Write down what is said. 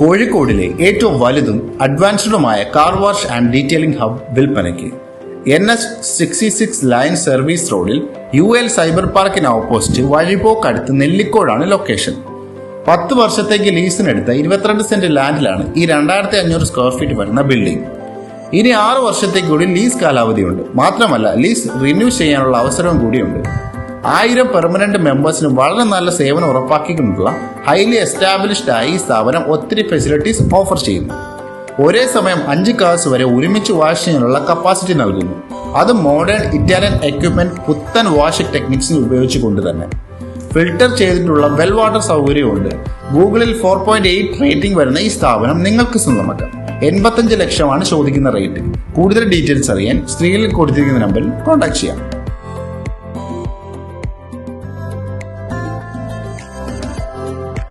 കോഴിക്കോടിലെ ഏറ്റവും വലുതും അഡ്വാൻസ്ഡുമായ car wash and detailing hub വിൽപ്പനയ്ക്ക് N S sixty six line service റോഡിൽ യു എൽ സൈബർ പാർക്കിന് ഓപ്പോസിറ്റ് വഴിപോക്കടുത്ത് നെല്ലിക്കോടാണ് ലൊക്കേഷൻ പത്ത് വർഷത്തേക്ക് ലീസിനെടുത്ത ഇരുപത്തിരണ്ട് സെന്റ് ലാൻഡിലാണ് ഈ രണ്ടായിരത്തി അഞ്ഞൂറ് സ്ക്വയർ ഫീറ്റ് വരുന്ന ബിൽഡിംഗ് ഇനി ആറ് വർഷത്തേക്ക് കൂടി ലീസ് കാലാവധിയുണ്ട്. മാത്രമല്ല ലീസ് റിന്യൂ ചെയ്യാനുള്ള അവസരവും കൂടിയുണ്ട്. ആയിരം പെർമനന്റ് മെമ്പേഴ്സിന് വളരെ നല്ല സേവനം ഉറപ്പാക്കിക്കൊണ്ടുള്ള ഹൈലി എസ്റ്റാബ്ലിഷ്ഡ് ആയി ഈ സ്ഥാപനം ഒത്തിരി ഫെസിലിറ്റീസ് ഓഫർ ചെയ്യുന്നു. ഒരേ സമയം അഞ്ച് കാസ് വരെ ഒരുമിച്ച് വാഷ് ചെയ്യാനുള്ള കപ്പാസിറ്റി നൽകുന്നു. അത് മോഡേൺ ഇറ്റാലിയൻ എക്യുപ്മെന്റ് പുത്തൻ വാഷിംഗ് ടെക്നിക്സിൽ ഉപയോഗിച്ചുകൊണ്ട് തന്നെ. ഫിൽട്ടർ ചെയ്തിട്ടുള്ള വെൽ വാട്ടർ സൗകര്യമുണ്ട്. ഗൂഗിളിൽ ഫോർ പോയിന്റ് എയ്റ്റ് റേറ്റിംഗ് വരുന്ന ഈ സ്ഥാപനം നിങ്ങൾക്ക് സ്വന്തമാക്കാം. എൺപത്തഞ്ച് ലക്ഷമാണ് ചോദിക്കുന്ന റേറ്റ് കൂടുതൽ ഡീറ്റെയിൽസ് അറിയാൻ സ്ക്രീനിൽ കൊടുത്തിരിക്കുന്ന നമ്പറിൽ കോൺടാക്ട് ചെയ്യാം.